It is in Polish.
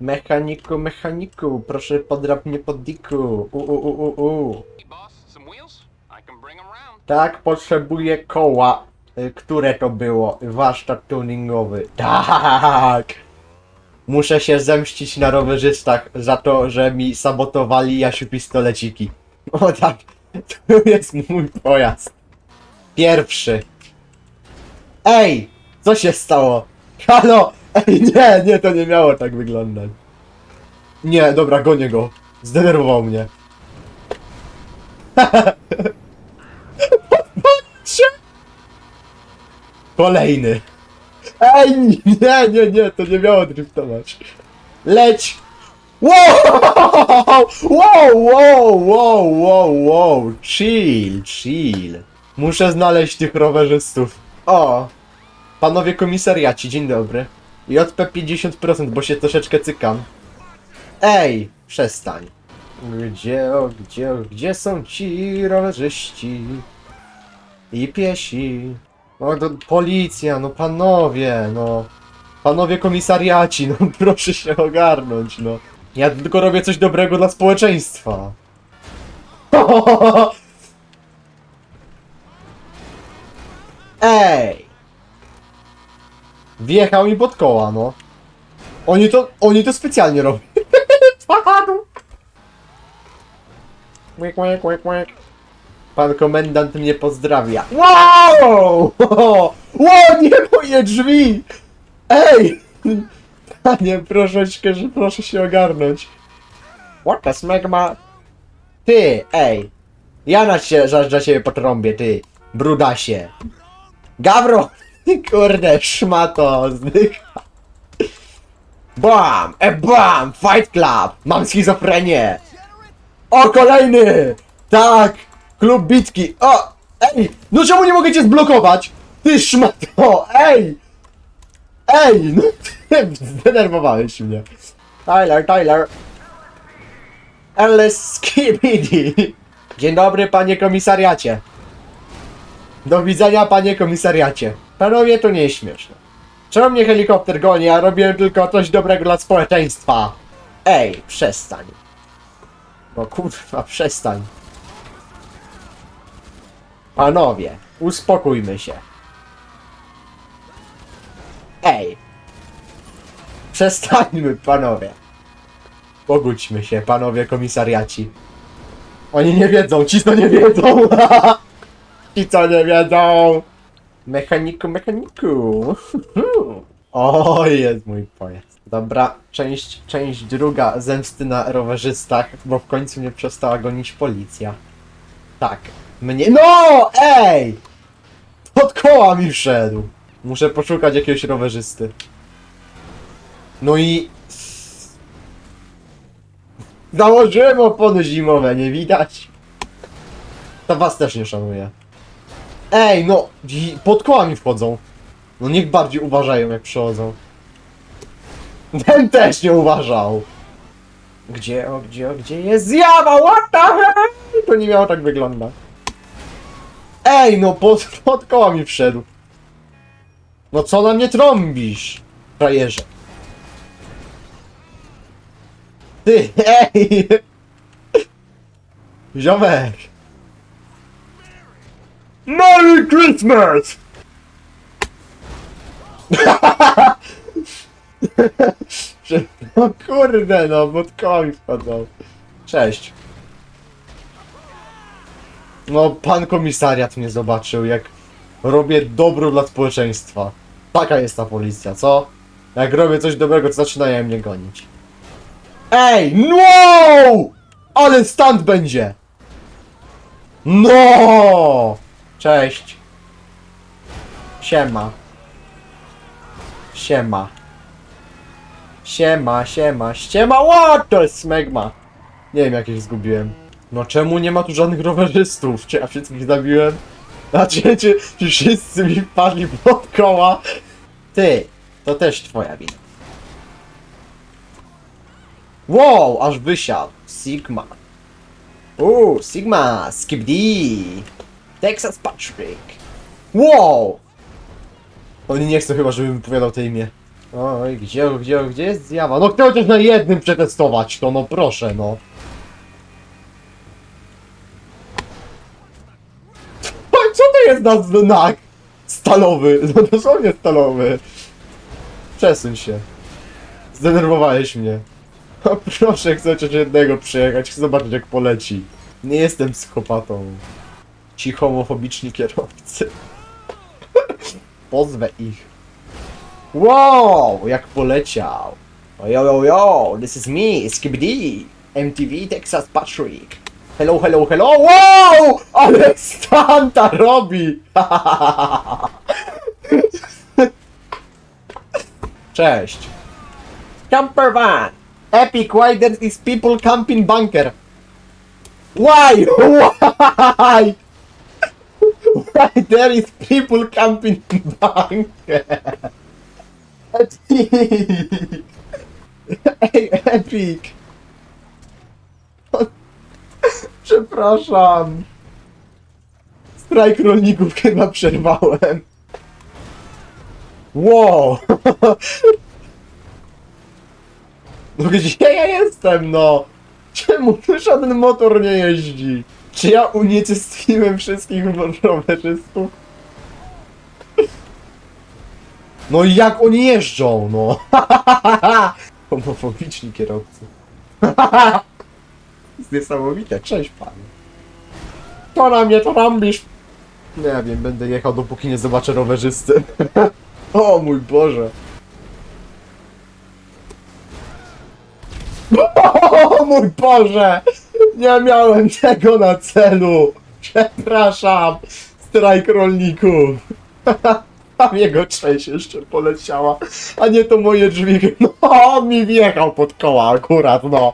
Mechaniku, mechaniku, proszę podrap mnie pod diku. U, u, u, u, u. Tak, potrzebuję koła. Y, Które to było? Warsztat tuningowy. Tak! Muszę się zemścić na rowerzystach za to, że mi sabotowali Jasiu pistoleciki. O tak, tu jest mój pojazd. Pierwszy. Ej! Co się stało? Halo! Ej, nie, nie, to nie miało tak wyglądać. Nie, dobra, gonię go. Zdenerwował mnie. Patrzcie! Kolejny. Ej, nie, nie, nie, to nie miało driftować. Leć! Wow! Wow, wow, wow, wow, wow. Chill, chill. Muszę znaleźć tych rowerzystów. O! Panowie komisariaci, dzień dobry. JP 50%, bo się troszeczkę cykam. Ej, przestań. Gdzie, o, gdzie, o, gdzie są ci rowerzyści? I piesi. No to policja, no panowie, no. Panowie komisariaci, no proszę się ogarnąć, no. Ja tylko robię coś dobrego dla społeczeństwa. Wjechał mi pod koła, no. Oni to, oni to specjalnie robią. Padł. Łyk, łyk, łyk, łyk. Pan komendant mnie pozdrawia. Wow! Wow, nie moje drzwi! Ej! Panie, proszeczkę, że proszę się ogarnąć. What the smegma? Ty, ej! Ja na cię, za, za ciebie potrąbię, ty, brudasie. Gawro! Kurde, szmato, zdycha. Bam! E bam! Fight Club! Mam schizofrenię! O, kolejny! Tak! Klub bitki! O! Ej! No czemu nie mogę cię zblokować? Ty szmato! Ej! Ej! No ty zdenerwowałeś mnie. Tyler, Tyler. Alice Skibidi. Dzień dobry, panie komisariacie. Do widzenia, panie komisariacie. Panowie, to nie jest śmieszne. Czemu mnie helikopter goni, a robię tylko coś dobrego dla społeczeństwa? Ej, przestań. No kurwa, przestań. Panowie, uspokójmy się. Ej. Przestańmy, panowie. Pogódźmy się, panowie komisariaci. Oni nie wiedzą, ci co nie wiedzą. ci co nie wiedzą. Mechaniku, mechaniku. O, jest mój pojazd. Dobra, część, część druga zemsty na rowerzystach, bo w końcu mnie przestała gonić policja. Tak, mnie... No! Ej! Pod koła mi wszedł. Muszę poszukać jakiegoś rowerzysty. No i... Założyłem opony zimowe, nie widać? To was też nie szanuję. Ej, no! i Pod koła mi wchodzą. No niech bardziej uważają jak przychodzą. Ten też nie uważał. Gdzie, o, gdzie, o, gdzie jest zjawa? What the hell? To nie miało tak wyglądać. Ej, no pod, pod koła mi wszedł. No co na mnie trąbisz? Frajerze. Ty, ej! Ziomek! Merry Christmas! No kurde no, mi wchodzą. Cześć. No, pan komisariat mnie zobaczył, jak robię dobro dla społeczeństwa. Taka jest ta policja, co? Jak robię coś dobrego, to zaczynają mnie gonić. Ej, no! Ale stand będzie! No! Cześć. Siema. Siema. Siema, siema, siema, what to jest smegma? Nie wiem, jakieś zgubiłem. No czemu nie ma tu żadnych rowerzystów? Czy ja wszystkich zabiłem? Znaczy, czy, czy wszyscy mi wpadli pod koła? Ty, to też twoja wina. Wow, aż wysiadł. Sigma. Uuu, Sigma, Skibdi. Texas Patrick. Wow! Oni nie chcą chyba, żebym wypowiadał to imię. Oj, gdzie, gdzie, gdzie jest zjawa? No chcę chociaż na jednym przetestować to, no proszę, no. Co to jest za znak? Stalowy, no dosłownie stalowy. Przesuń się. Zdenerwowałeś mnie. O, proszę, chcę chociaż jednego przejechać, chcę zobaczyć jak poleci. Nie jestem psychopatą. Ci homofobiczni kierowcy. Pozwę ich. Wow, jak poleciał. Yo, yo, yo, this is me, Skibidi, MTV Texas Patrick. Hello, hello, hello, wow! Ale stanta robi! Cześć. Camper van. Epic, why there is people camping bunker? Why? Why? There is people camping bunker? Epic! Ej, Epic! Przepraszam. Strajk rolników chyba przerwałem. Wow! No gdzie ja jestem, no? Czemu żaden motor nie jeździ? Czy ja unicestwiłem wszystkich rowerzystów? No i jak oni jeżdżą, no? Homofobiczni kierowcy. jest niesamowite, cześć panie. To na mnie to rambisz. Nie wiem, będę jechał dopóki nie zobaczę rowerzysty. o mój Boże. O mój Boże! Nie miałem tego na celu! Przepraszam! Strajk rolników! Tam jego część jeszcze poleciała, a nie to moje drzwi. No, on mi wjechał pod koła akurat, no.